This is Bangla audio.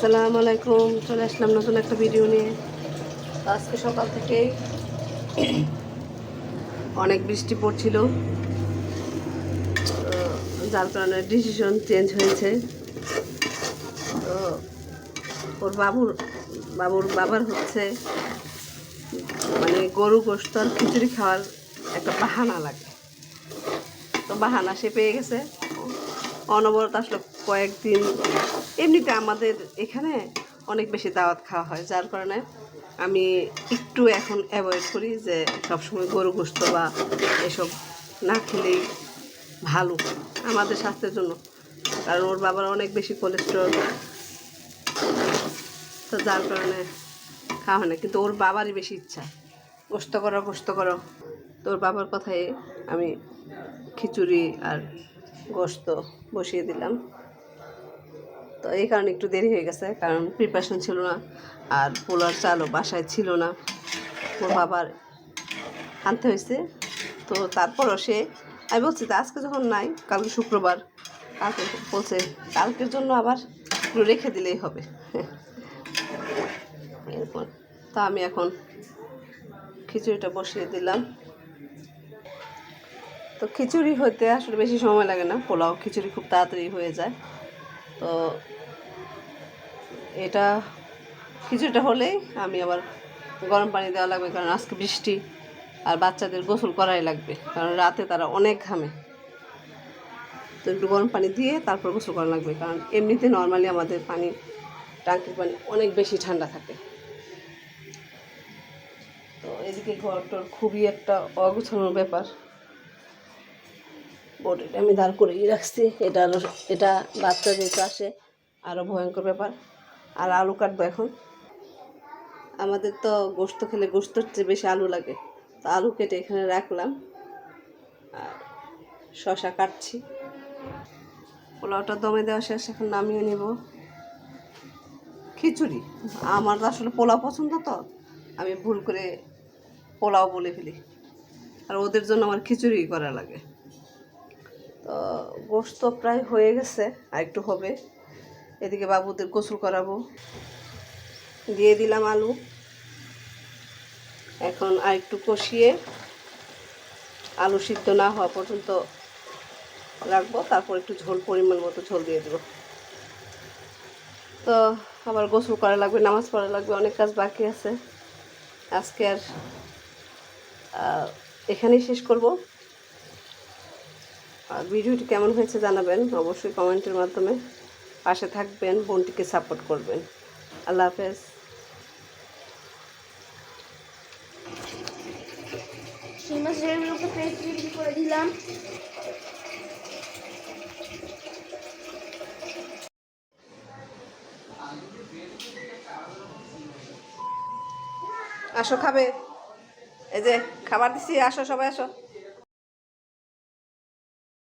আসসালামু আলাইকুম, চলে আসলাম নতুন একটা ভিডিও নিয়ে। আজকে সকাল থেকেই অনেক বৃষ্টি পড়ছিল। যার কারণে ডিসিশন চেঞ্জ হয়েছে। তো ওর বাবুর বাবুর বাবার হচ্ছে মানে গরু গোস্ত আর খিচুড়ি খাওয়ার একটা বাহানা লাগে। তো বাহানা সে পেয়ে গেছে। অনবরত আসলে কয়েকদিন এমনিতে আমাদের এখানে অনেক বেশি দাওয়াত খাওয়া হয়, যার কারণে আমি একটু এখন অ্যাভয়েড করি যে সবসময় গরু গোস্ত বা এসব না খেলেই ভালো আমাদের স্বাস্থ্যের জন্য। কারণ ওর বাবার অনেক বেশি কোলেস্ট্রল তো যার কারণে খাওয়া হয় না। কিন্তু ওর বাবারই বেশি ইচ্ছা। গোস্ত করো গোস্ত করো। তো ওর বাবার কথায় আমি খিচুড়ি আর গোস্ত বসিয়ে দিলাম। তো এই কারণে একটু দেরি হয়ে গেছে, কারণ প্রিপারেশন ছিল না আর পোলার চালও বাসায় ছিল না। ওর বাবার আনতে হয়েছে। তো তারপরও সে, আমি বলছি যে আজকে যখন নাই, কালকে শুক্রবার। কালকে বলছে, কালকের জন্য আবার একটু রেখে দিলেই হবে। এরপর তা আমি এখন খিচুড়িটা বসিয়ে দিলাম। তো খিচুড়ি হতে আসলে বেশি সময় লাগে না, পোলাও খিচুড়ি খুব তাড়াতাড়ি হয়ে যায়। তো এটা কিছুটা হলেই আমি আবার গরম পানি দেওয়া লাগবে, কারণ আজকে বৃষ্টি আর বাচ্চাদের গোসল করাই লাগবে, কারণ রাতে তারা অনেক ঘামে। তো একটু গরম পানি দিয়ে তারপর গোসল করা লাগবে, কারণ এমনিতে নর্মালি আমাদের পানি টাঙ্কির পানি অনেক বেশি ঠান্ডা থাকে। তো এদিকে ঘরটার খুবই একটা অগোছানোর ব্যাপার। বটিটা আমি দাঁড় করেই রাখছি। এটা আরও এটা বাচ্চা যেহেতু আসে আরও ভয়ঙ্কর ব্যাপার। আর আলু কাটবো এখন। আমাদের তো গোস্ত খেলে গোস্তর চেয়ে বেশি আলু লাগে। তো আলু কেটে এখানে রাখলাম। আর শশা কাটছি। পোলাওটা দমে দেওয়া শেষ, এখন নামিয়ে নেব। খিচুড়ি? আমার আসলে পোলাও পছন্দ তো। আমি ভুল করে পোলাও বলে ফেলি। আর ওদের জন্য আমার খিচুড়ি করা লাগে। গোস্ত প্রায় হয়ে গেছে, আর একটু হবে। এদিকে বাবুদের গোসল করাবো। দিয়ে দিলাম আলু। এখন আর একটু কষিয়ে আলু সিদ্ধ না হওয়া পর্যন্ত রাখব, তারপর একটু ঝোল পরিমাণ মতো ঝোল দিয়ে দেবো। তো আবার গোসল করা লাগবে, নামাজ পড়া লাগবে, অনেক কাজ বাকি আছে। আজকে আর এখানেই শেষ করব। আর ভিডিওটি কেমন হয়েছে জানাবেন অবশ্যই কমেন্টের মাধ্যমে পাশে থাকবেন বোনটিকে সাপোর্ট করবেন। আল্লাহ হাফেজ। সেই মাছগুলোকে পেস্ট রেডি করে দিলাম। আসো খাবে। এই যে খাবার দিছি আসো সবাই আসো।